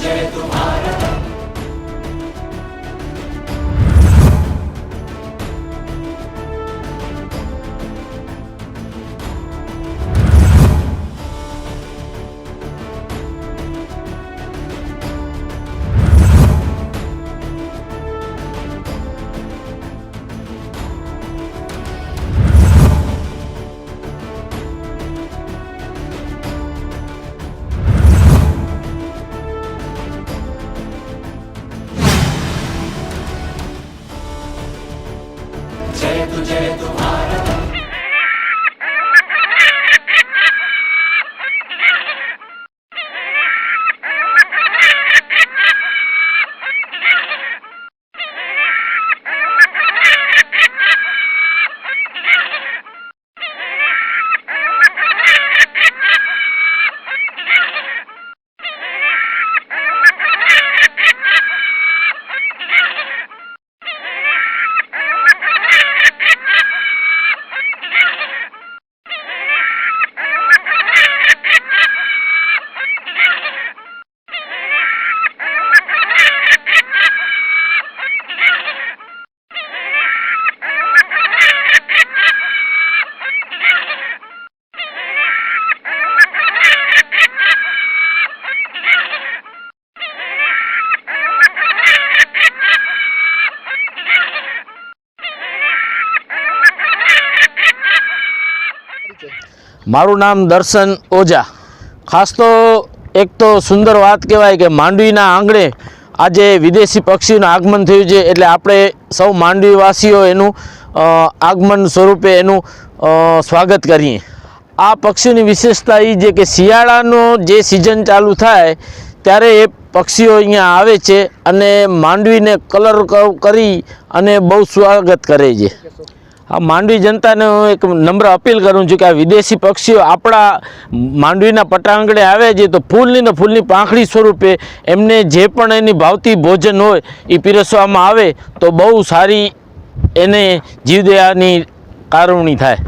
Sanche tu de મારું નામ દર્શન ઓઝા. ખાસ તો એક તો સુંદર વાત કહેવાય કે માંડવીના આંગણે આજે વિદેશી પક્ષીનું આગમન થયું છે એટલે આપણે સૌ માંડવીવાસીઓ એનું આગમન સ્વરૂપે એનું સ્વાગત કરીએ. આ પક્ષીની વિશેષતા એ છે કે શિયાળાનો જે સિઝન ચાલુ થાય ત્યારે એ પક્ષીઓ અહીંયા આવે છે અને માંડવીને કલર કરી અને બહુ સ્વાગત કરે છે. આ માંડવી જનતાને હું એક નમ્ર અપીલ કરું છું કે આ વિદેશી પક્ષીઓ આપણા માંડવીના પટાંગણે આવે છે તો ફૂલની ને ફૂલની પાંખડી સ્વરૂપે એમને જે પણ એની ભાવતી ભોજન હોય એ પીરસવામાં આવે તો બહુ સારી એને જીવદયાની કારવણી થાય.